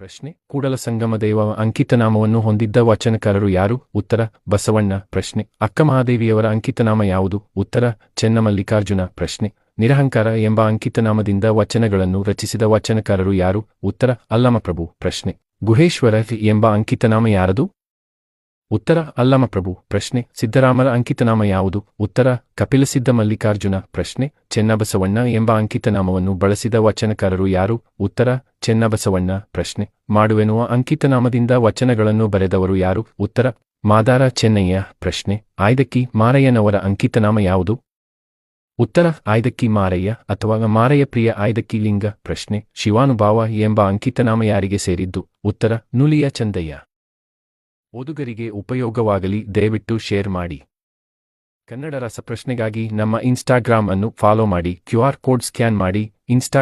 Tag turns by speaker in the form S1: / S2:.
S1: ಪ್ರಶ್ನೆ. ಕೂಡಲ ಸಂಗಮ ದೇವ ಅಂಕಿತನಾಮವನ್ನು ಹೊಂದಿದ್ದ ವಚನಕಾರರು ಯಾರು? ಉತ್ತರ, ಬಸವಣ್ಣ. ಪ್ರಶ್ನೆ. ಅಕ್ಕ ಮಹಾದೇವಿಯವರ ಅಂಕಿತನಾಮ ಯಾವುದು? ಉತ್ತರ, ಚೆನ್ನಮಲ್ಲಿಕಾರ್ಜುನ. ಪ್ರಶ್ನೆ. ನಿರಹಂಕಾರ ಎಂಬ ಅಂಕಿತನಾಮದಿಂದ ವಚನಗಳನ್ನು ರಚಿಸಿದ ವಚನಕಾರರು ಯಾರು? ಉತ್ತರ, ಅಲ್ಲಮಪ್ರಭು. ಪ್ರಶ್ನೆ. ಗುಹೇಶ್ವರ ಎಂಬ ಅಂಕಿತನಾಮ ಯಾರದು? ಉತ್ತರ, ಅಲ್ಲಮ ಪ್ರಭು, ಪ್ರಶ್ನೆ, ಸಿದ್ದರಾಮರ ಅಂಕಿತನಾಮ ಯಾವುದು? ಉತ್ತರ ಕಪಿಲಸಿದ್ಧ ಮಲ್ಲಿಕಾರ್ಜುನ, ಪ್ರಶ್ನೆ, ಚೆನ್ನಬಸವಣ್ಣ ಎಂಬ ಅಂಕಿತನಾಮವನ್ನು ಬಳಸಿದ ವಚನಕಾರರು ಯಾರು? ಉತ್ತರ, ಚೆನ್ನಬಸವಣ್ಣ, ಪ್ರಶ್ನೆ, ಮಾಡುವೆನ್ನುವ ಅಂಕಿತನಾಮದಿಂದ ವಚನಗಳನ್ನು ಬರೆದವರು ಯಾರು? ಉತ್ತರ, ಮಾದಾರ ಚೆನ್ನಯ್ಯ, ಪ್ರಶ್ನೆ, ಆಯ್ದಕ್ಕಿ ಮಾರಯ್ಯನವರ ಅಂಕಿತನಾಮ ಯಾವುದು? ಉತ್ತರ, ಆಯ್ದಕ್ಕಿ ಮಾರಯ್ಯ ಅಥವಾ ಮಾರಯ್ಯ ಪ್ರಿಯ ಆಯ್ದಕ್ಕಿ ಲಿಂಗ, ಪ್ರಶ್ನೆ, ಶಿವಾನುಭಾವ ಎಂಬ ಅಂಕಿತನಾಮ ಯಾರಿಗೆ ಸೇರಿದ್ದು? ಉತ್ತರ, ನುಲಿಯ ಚಂದಯ್ಯ. ಓದುಗರಿಗೆ ಉಪಯೋಗವಾಗಲಿ, ದಯವಿಟ್ಟು ಶೇರ್ ಮಾಡಿ. ಕನ್ನಡ ರಸಪ್ರಶ್ನೆಗಾಗಿ ನಮ್ಮ ಇನ್ಸ್ಟಾಗ್ರಾಮ್ ಅನ್ನು ಫಾಲೋ ಮಾಡಿ ಕ್ಯೂಆರ್ ಕೋಡ್ ಸ್ಕ್ಯಾನ್ ಮಾಡಿ, ಇನ್ಸ್ಟಾ